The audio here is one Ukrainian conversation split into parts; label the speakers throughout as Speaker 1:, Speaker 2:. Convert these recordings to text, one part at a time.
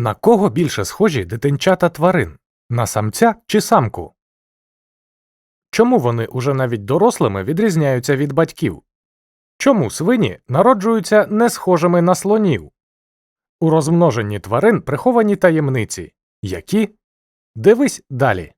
Speaker 1: На кого більше схожі дитинчата тварин? На самця чи самку? Чому вони уже навіть дорослими відрізняються від батьків? Чому свині народжуються не схожими на слонів? У розмноженні тварин приховані таємниці. Які? Дивись далі.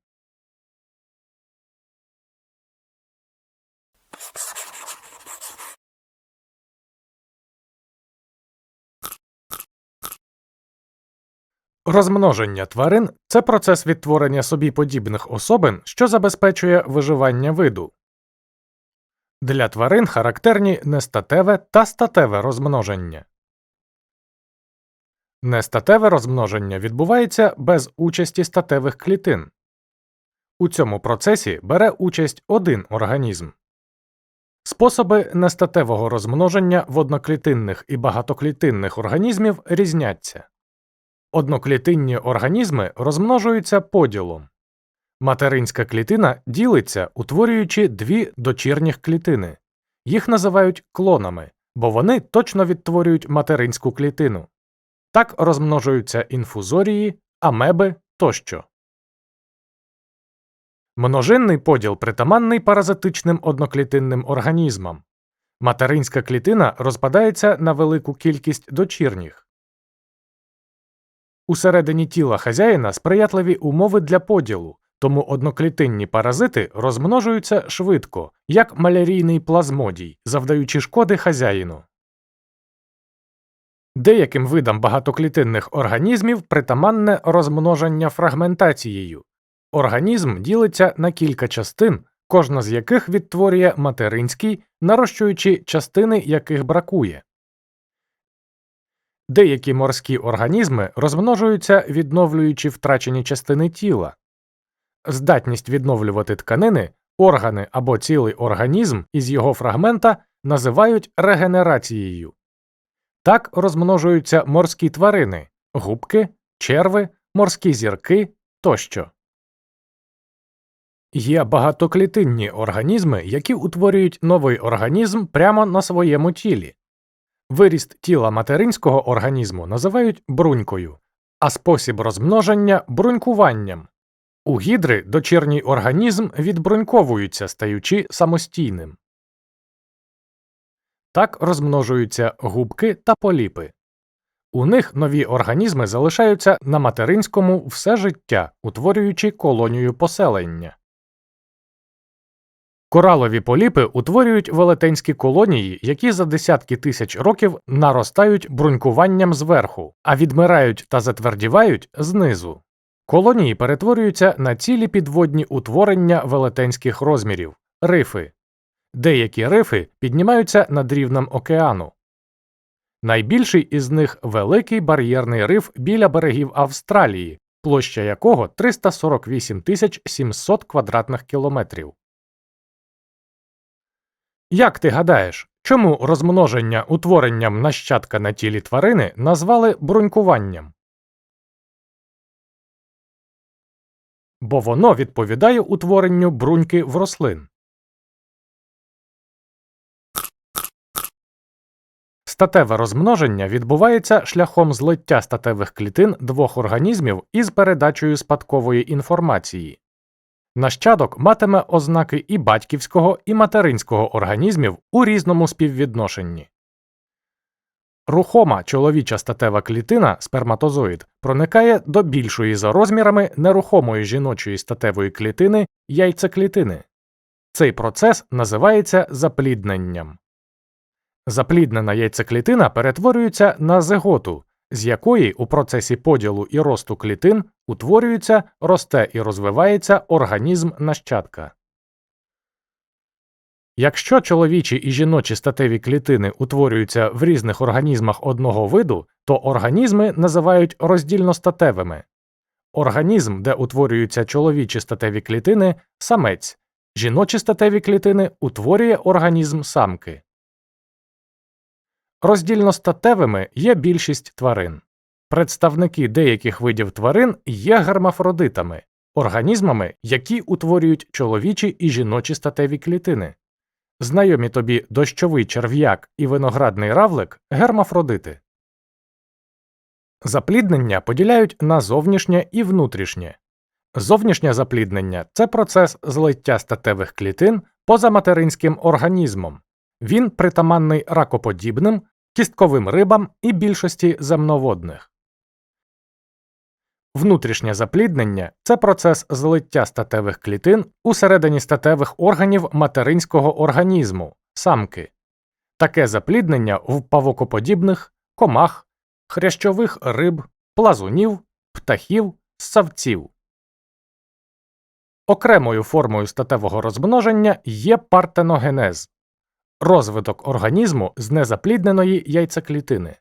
Speaker 1: Розмноження тварин це процес відтворення собі подібних особин, що забезпечує виживання виду. Для тварин характерні нестатеве та статеве розмноження. Нестатеве розмноження відбувається без участі статевих клітин. У цьому процесі бере участь один організм. Способи нестатевого розмноження в одноклітинних і багатоклітинних організмів різняться. Одноклітинні організми розмножуються поділом. Материнська клітина ділиться, утворюючи дві дочірніх клітини. Їх називають клонами, бо вони точно відтворюють материнську клітину. Так розмножуються інфузорії, амеби тощо. Множинний поділ притаманний паразитичним одноклітинним організмам. Материнська клітина розпадається на велику кількість дочірніх. Усередині тіла хазяїна сприятливі умови для поділу, тому одноклітинні паразити розмножуються швидко, як малярійний плазмодій, завдаючи шкоди хазяїну. Деяким видам багатоклітинних організмів притаманне розмноження фрагментацією. Організм ділиться на кілька частин, кожна з яких відтворює материнський, нарощуючи частини яких бракує. Деякі морські організми розмножуються, відновлюючи втрачені частини тіла. Здатність відновлювати тканини, органи або цілий організм із його фрагмента називають регенерацією. Так розмножуються морські тварини, губки, черви, морські зірки тощо. Є багатоклітинні організми, які утворюють новий організм прямо на своєму тілі. Виріст тіла материнського організму називають брунькою, а спосіб розмноження брунькуванням. У гідри дочірній організм відбруньковується, стаючи самостійним. Так розмножуються губки та поліпи. У них нові організми залишаються на материнському все життя, утворюючи колонію поселення. Коралові поліпи утворюють велетенські колонії, які за десятки тисяч років наростають брунькуванням зверху, а відмирають та затвердівають знизу. Колонії перетворюються на цілі підводні утворення велетенських розмірів рифи. Деякі рифи піднімаються над рівнем океану. Найбільший із них великий бар'єрний риф біля берегів Австралії, площа якого 348 700 квадратних кілометрів. Як ти гадаєш, чому розмноження утворенням нащадка на тілі тварини назвали брунькуванням? Бо воно відповідає утворенню бруньки в рослин. Статеве розмноження відбувається шляхом злиття статевих клітин двох організмів із передачею спадкової інформації. Нащадок матиме ознаки і батьківського, і материнського організмів у різному співвідношенні. Рухома чоловіча статева клітина сперматозоїд проникає до більшої за розмірами нерухомої жіночої статевої клітини яйцеклітини. Цей процес називається заплідненням. Запліднена яйцеклітина перетворюється на зиготу, з якої у процесі поділу і росту клітин утворюється, росте і розвивається організм нащадка. Якщо чоловічі і жіночі статеві клітини утворюються в різних організмах одного виду, то організми називають роздільностатевими. Організм, де утворюються чоловічі статеві клітини самець, жіночі статеві клітини утворює організм самки. Роздільностатевими є більшість тварин. Представники деяких видів тварин є гермафродитами, організмами, які утворюють чоловічі і жіночі статеві клітини. Знайомі тобі дощовий черв'як і виноградний равлик гермафродити. Запліднення поділяють на зовнішнє і внутрішнє. Зовнішнє запліднення це процес злиття статевих клітин поза материнським організмом. Він притаманний ракоподібним, кістковим рибам і більшості земноводних. Внутрішнє запліднення це процес злиття статевих клітин усередині статевих органів материнського організму самки. Таке запліднення в павукоподібних, комах, хрящових риб, плазунів, птахів, ссавців. Окремою формою статевого розмноження є партеногенез розвиток організму з незаплідненої яйцеклітини.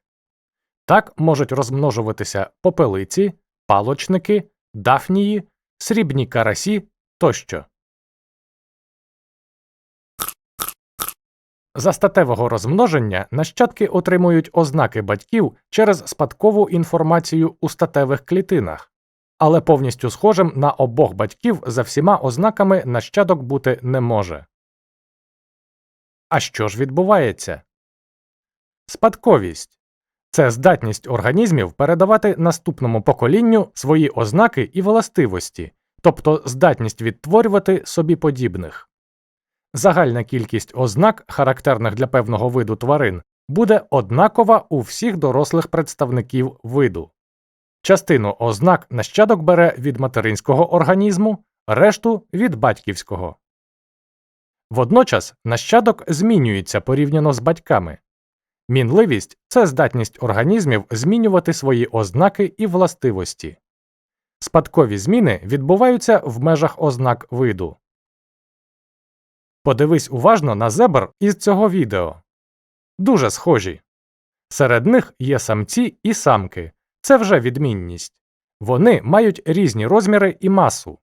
Speaker 1: Так можуть розмножуватися попелиці, палочники, дафнії, срібні карасі тощо. За статевого розмноження нащадки отримують ознаки батьків через спадкову інформацію у статевих клітинах, але повністю схожим на обох батьків за всіма ознаками нащадок бути не може. А що ж відбувається? Спадковість це здатність організмів передавати наступному поколінню свої ознаки і властивості, тобто здатність відтворювати собі подібних. Загальна кількість ознак, характерних для певного виду тварин, буде однакова у всіх дорослих представників виду. Частину ознак нащадок бере від материнського організму, решту від батьківського. Водночас нащадок змінюється порівняно з батьками. Мінливість це здатність організмів змінювати свої ознаки і властивості. Спадкові зміни відбуваються в межах ознак виду. Подивись уважно на зебр із цього відео. Дуже схожі. Серед них є самці і самки. Це вже відмінність. Вони мають різні розміри і масу.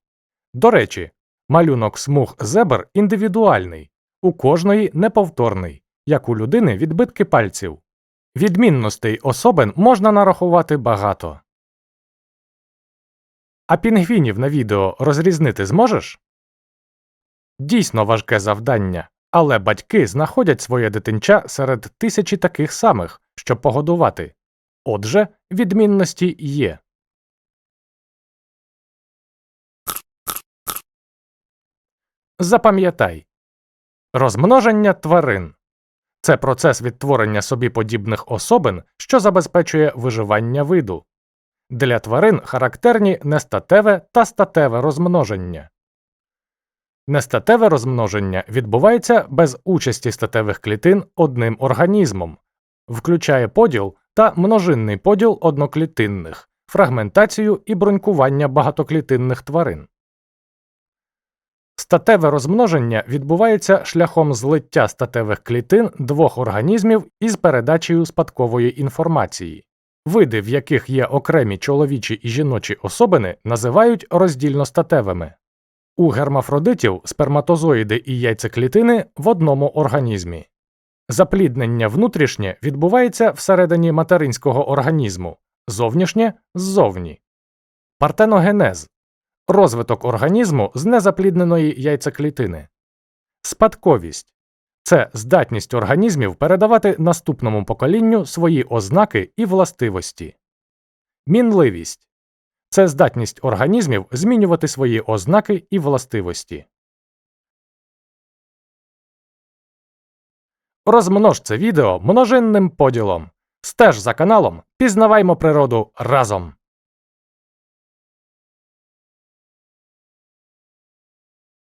Speaker 1: До речі, малюнок смуг зебр індивідуальний, у кожної неповторний, як у людини відбитки пальців. Відмінностей особин можна нарахувати багато. А пінгвінів на відео розрізнити зможеш? Дійсно важке завдання, але батьки знаходять своє дитинча серед тисячі таких самих, щоб погодувати. Отже, відмінності є. Запам'ятай розмноження тварин це процес відтворення собі подібних особин, що забезпечує виживання виду. Для тварин характерні нестатеве та статеве розмноження. Нестатеве розмноження відбувається без участі статевих клітин одним організмом, включає поділ та множинний поділ одноклітинних, фрагментацію і бронькування багатоклітинних тварин. Статеве розмноження відбувається шляхом злиття статевих клітин двох організмів із передачею спадкової інформації. Види, в яких є окремі чоловічі і жіночі особини, називають роздільностатевими. У гермафродитів сперматозоїди і яйцеклітини в одному організмі. Запліднення внутрішнє відбувається всередині материнського організму, зовнішнє ззовні. Партеногенез розвиток організму з незаплідненої яйцеклітини. Спадковість це здатність організмів передавати наступному поколінню свої ознаки і властивості. Мінливість це здатність організмів змінювати свої ознаки і властивості. Розмнож це відео множинним поділом. Стеж за каналом, пізнаваймо природу разом.